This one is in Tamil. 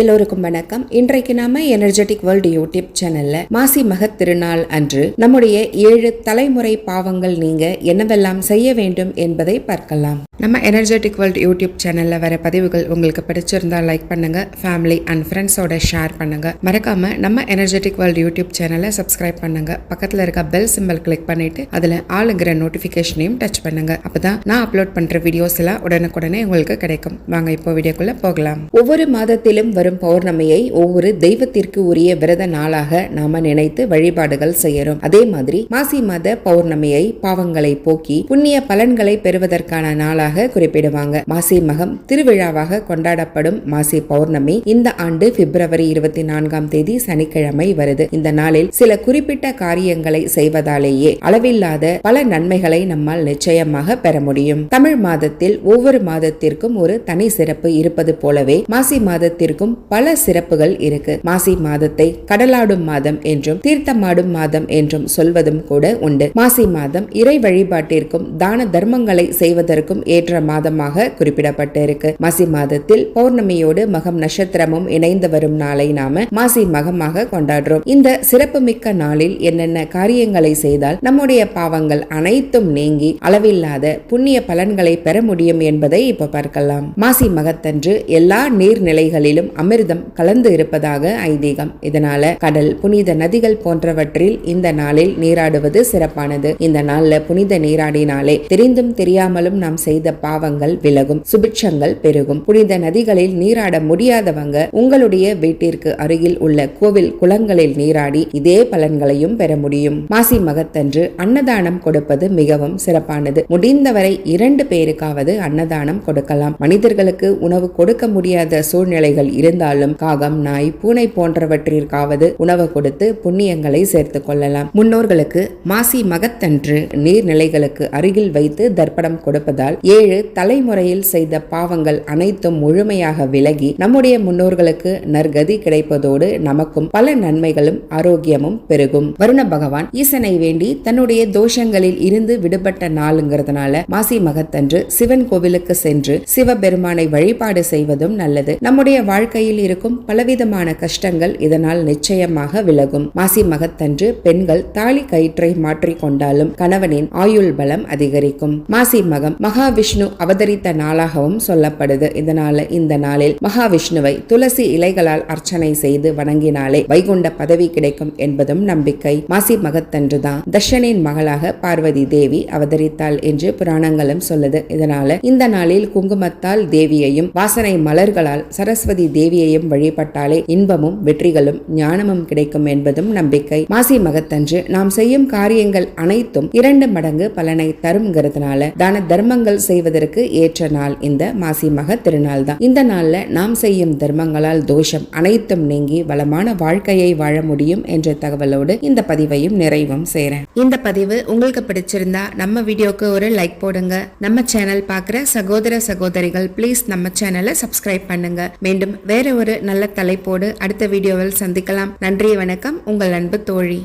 எல்லோருக்கும் வணக்கம். இன்றைக்கு நாம எனர்ஜெட்டிக் வேர்ல்டு யூடியூப் சேனல்ல மாசி மகத் திருநாள் அன்று நம்முடைய ஏழு தலைமுறை பாவங்கள் நீங்க என்னவெல்லாம் செய்ய வேண்டும் என்பதை பார்க்கலாம். நம்ம எனர்ஜெட்டிக் வேர்ல்டு யூடியூப் சேனல்ல வர பதிவுகள் உங்களுக்கு பிடிச்சிருந்தா லைக் பண்ணுங்க ஃபேமிலி அண்ட் ஃப்ரெண்ட்ஸோட ஷேர் பண்ணுங்க. மறக்காம நம்ம எனர்ஜெட்டிக் வேர்ல்டு யூடியூப் சேனலை சப்ஸ்கிரைப் பண்ணுங்க. பக்கத்துல இருக்க பெல் சிம்பல் கிளிக் பண்ணிட்டு அதுல ஆளுங்கிற நோட்டிபிகேஷனையும் டச் பண்ணுங்க. அப்பதான் நான் அப்லோட் பண்ற வீடியோஸ் எல்லாம் உடனுக்குடனே உங்களுக்கு கிடைக்கும். வாங்க இப்போ வீடியோக்குள்ள போகலாம். ஒவ்வொரு மாதத்திலும் வரும் பௌர்ணமியை ஒவ்வொரு தெய்வத்திற்கு உரிய விரத நாளாக நாம நினைத்து வழிபாடுகள் செய்யறோம். அதே மாதிரி மாசி மாத பௌர்ணமியை பாவங்களை போக்கி புண்ணிய பலன்களை பெறுவதற்கான நாளாக குறிப்பிடுவாங்க. மாசி மகம் திருவிழாவாக கொண்டாடப்படும் மாசி பௌர்ணமி இந்த ஆண்டு பிப்ரவரி இருபத்தி நான்காம் தேதி சனிக்கிழமை வருது. இந்த நாளில் சில குறிப்பிட்ட காரியங்களை செய்வதாலேயே அளவில்லாத பல நன்மைகளை நம்மால் நிச்சயமாக பெற முடியும். தமிழ் மாதத்தில் ஒவ்வொரு மாதத்திற்கும் ஒரு தனி சிறப்பு இருப்பது போலவே மாசி மாதத்திற்கும் பல சிறப்புகள் இருக்கு. மாசி மாதத்தை கடலாடும் மாதம் என்றும் தீர்த்தமாடும் மாதம் என்றும் சொல்வதும் கூட உண்டு. மாசி மாதம் இறை வழிபாட்டிற்கும் தான தர்மங்களை செய்வதற்கும் ஏற்ற மாதமாக குறிப்பிடப்பட்டிருக்கு. மாசி மாதத்தில் பௌர்ணமியோடு மகம் நட்சத்திரமும் இணைந்து வரும் நாளை நாம மாசி மகமாக கொண்டாடுறோம். இந்த சிறப்புமிக்க நாளில் என்னென்ன காரியங்களை செய்தால் நம்முடைய பாவங்கள் அனைத்தும் நீங்கி அளவில்லாத புண்ணிய பலன்களை பெற முடியும் என்பதை இப்ப பார்க்கலாம். மாசி மகத்தன்று எல்லா நீர்நிலைகளிலும் அமிர்தம் கலந்து இருப்பதாக ஐதீகம். இதனால கடல் புனித நதிகள் போன்றவற்றில் இந்த நாளில் நீராடுவது சிறப்பானது. இந்த நாள்ல புனித நீராடினாலே தெரிந்தும் தெரியாமலும் நாம் செய்த பாவங்கள் விலகும் சுபிட்சங்கள் பெருகும். புனித நதிகளில் நீராட முடியாதவங்க உங்களுடைய வீட்டிற்கு அருகில் உள்ள கோவில் குளங்களில் நீராடி இதே பலன்களையும் பெற முடியும். மாசி மகத்தன்று அன்னதானம் கொடுப்பது மிகவும் சிறப்பானது. முடிந்தவரை இரண்டு பேருக்காவது அன்னதானம் கொடுக்கலாம். மனிதர்களுக்கு உணவு கொடுக்க முடியாத சூழ்நிலைகள் இருந்தாலும் காகம் நாய் பூனை போன்றவற்றிற்காவது உணவு கொடுத்து புண்ணியங்களை சேர்த்துக் கொள்ளலாம். முன்னோர்களுக்கு மாசி மகத்தன்று நீர்நிலைகளுக்கு அருகில் வைத்து தர்ப்பணம் கொடுப்பதால் ஏழு தலைமுறையில் செய்த பாவங்கள் அனைத்தும் முழுமையாக விலகி நம்முடைய முன்னோர்களுக்கு நற்கதி கிடைப்பதோடு நமக்கும் பல நன்மைகளும் ஆரோக்கியமும் பெருகும். வருண பகவான் ஈசனை வேண்டி தன்னுடைய தோஷங்களில் இருந்து விடுபட்ட நாளுங்கிறதுனால மாசி மகத்தன்று சிவன் கோவிலுக்கு சென்று சிவபெருமானை வழிபாடு செய்வதும் நல்லது. நம்முடைய வாழ்க்கை வாழ்க்கையில் இருக்கும் பலவிதமான கஷ்டங்கள் இதனால் நிச்சயமாக விலகும். மாசி மகத்தன்று பெண்கள் தாலி கயிற்றை மாற்றிக் கொண்டாலும் கணவனின் ஆயுள் பலம் அதிகரிக்கும். மாசி மகம் மகாவிஷ்ணு அவதரித்த நாளாகவும் சொல்லப்படுது. இதனால இந்த நாளில் மகாவிஷ்ணுவை துளசி இலைகளால் அர்ச்சனை செய்து வணங்கினாலே வைகுண்ட பதவி கிடைக்கும் என்பதும் நம்பிக்கை. மாசி மகத்தன்று தான் தர்ஷனின் மகளாக பார்வதி தேவி அவதரித்தாள் என்று புராணங்களும் சொல்லுது. இதனால இந்த நாளில் குங்குமத்தால் தேவியையும் வாசனை மலர்களால் சரஸ்வதி தேவியையும் வழிபட்டாலே இன்பமும் வெற்றிகளும் ஞானமும் கிடைக்கும் என்பதும் நம்பிக்கை. மாசி மகத்தன்று நாம் செய்யும் காரியங்கள் அனைத்தும் இரண்டு மடங்கு பலனை தரும்ங்கிறதுனால தான தர்மங்கள் செய்வதற்கு ஏற்ற நாள் இந்த மாசி மக திருநாள் தான். இந்த நாள்ல நாம் செய்யும் தர்மங்களால் தோஷம் அனைத்தும் நீங்கி வளமான வாழ்க்கையை வாழ முடியும் என்ற தகவலோடு இந்த பதிவையும் நிறைவும் செய்கிறேன் இந்த பதிவு உங்களுக்கு பிடிச்சிருந்தா நம்ம வீடியோக்கு ஒரு லைக் போடுங்க. நம்ம சேனல் பார்க்குற சகோதர சகோதரிகள் ப்ளீஸ் நம்ம சேனலை சப்ஸ்கிரைப் பண்ணுங்க. மீண்டும் வேற ஒரு நல்ல தலைப்போடு அடுத்த வீடியோவில் சந்திக்கலாம். நன்றி வணக்கம். உங்கள் அன்பு தோழி.